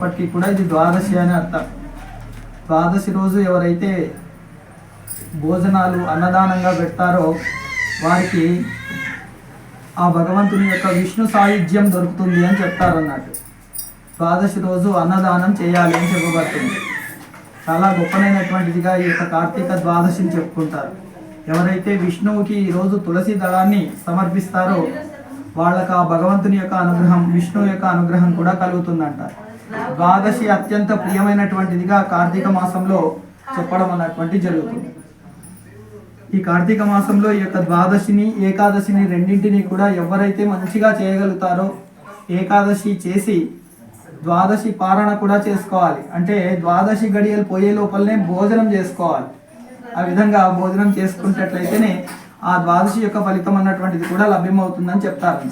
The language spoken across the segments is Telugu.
ఇప్పటికీ కూడా ఇది ద్వాదశి అని అర్థం. ద్వాదశి రోజు ఎవరైతే భోజనాలు అన్నదానంగా పెడతారో వారికి ఆ భగవంతుని యొక్క విష్ణు సాయుధ్యం దొరుకుతుంది అని చెప్తారన్నట్టు. ద్వాదశి రోజు అన్నదానం చేయాలి అని చెప్పబడుతుంది. చాలా గొప్పనైనటువంటిదిగా ఈ యొక్క కార్తీక ద్వాదశిని చెప్పుకుంటారు. ఎవరైతే విష్ణువుకి ఈరోజు తులసి దళాన్ని సమర్పిస్తారో వాళ్ళకు ఆ భగవంతుని యొక్క అనుగ్రహం విష్ణువు యొక్క అనుగ్రహం కూడా కలుగుతుందంట. ద్వాదశి అత్యంత ప్రియమైనటువంటిదిగా కార్తీక మాసంలో చెప్పడం అన్నటువంటి జరుగుతుంది. ఈ కార్తీక మాసంలో ఈ యొక్క ద్వాదశిని ఏకాదశిని రెండింటిని కూడా ఎవరైతే మంచిగా చేయగలుగుతారో ఏకాదశి చేసి ద్వాదశి పారణ కూడా చేసుకోవాలి. అంటే ద్వాదశి గడియలు పోయే లోపలనే భోజనం చేసుకోవాలి. ఆ విధంగా భోజనం చేసుకున్నట్లయితేనే ఆ ద్వాదశి యొక్క ఫలితం అన్నటువంటిది కూడా లభ్యమవుతుందని చెప్తారు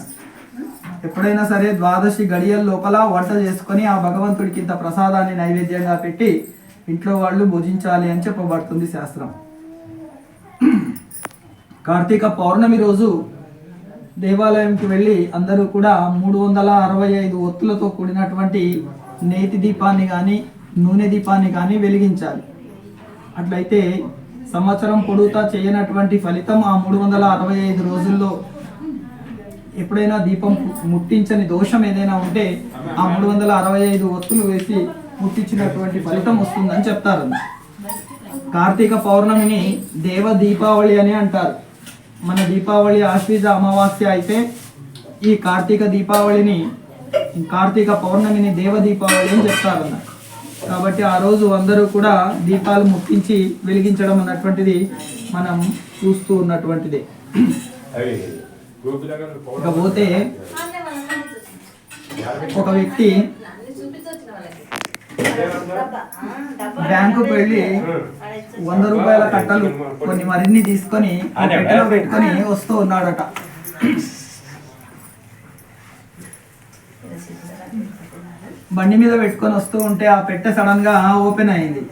ఎప్పుడైనా సరే ద్వాదశి గడియల లోపల వంట చేసుకొని ఆ భగవంతుడికి ఇంత ప్రసాదాన్ని నైవేద్యంగా పెట్టి ఇంట్లో వాళ్ళు భుజించాలి అని చెప్పబడుతుంది శాస్త్రం. కార్తీక పౌర్ణమి రోజు దేవాలయంకి వెళ్ళి అందరూ కూడా మూడు వందల అరవై ఐదు ఒత్తులతో కూడినటువంటి నేతి దీపాన్ని కానీ నూనె దీపాన్ని కానీ వెలిగించాలి. అట్లయితే సంవత్సరం పొడుగుతా చేయనటువంటి ఫలితం ఆ మూడు వందల అరవై ఐదు రోజుల్లో ఎప్పుడైనా దీపం ముట్టించని దోషం ఏదైనా ఉంటే ఆ మూడు వందల అరవై ఐదు ఒత్తులు వేసి ముట్టించినటువంటి ఫలితం వస్తుందని చెప్తారు. కార్తీక పౌర్ణమిని దేవ దీపావళి అని అంటారు. మన దీపావళి ఆశ్వీజ అమావాస్య అయితే ఈ కార్తీక దీపావళిని కార్తీక పౌర్ణమిని దేవ దీపావళి అని చెప్తారు. కాబట్టి ఆ రోజు అందరూ కూడా దీపాలు ముట్టించి వెలిగించడం అన్నటువంటిది మనం చూస్తూ ఉన్నటువంటిది. ఇకపోతే ఒక వ్యక్తి బ్యాంకుకు వెళ్ళి వంద రూపాయల కట్టలు కొన్ని మరిన్ని తీసుకొని పెట్టెలో పెట్టుకొని వస్తూ ఉన్నాడట. బండి మీద పెట్టుకొని వస్తూ ఉంటే ఆ పెట్టె సడన్గా ఓపెన్ అయింది.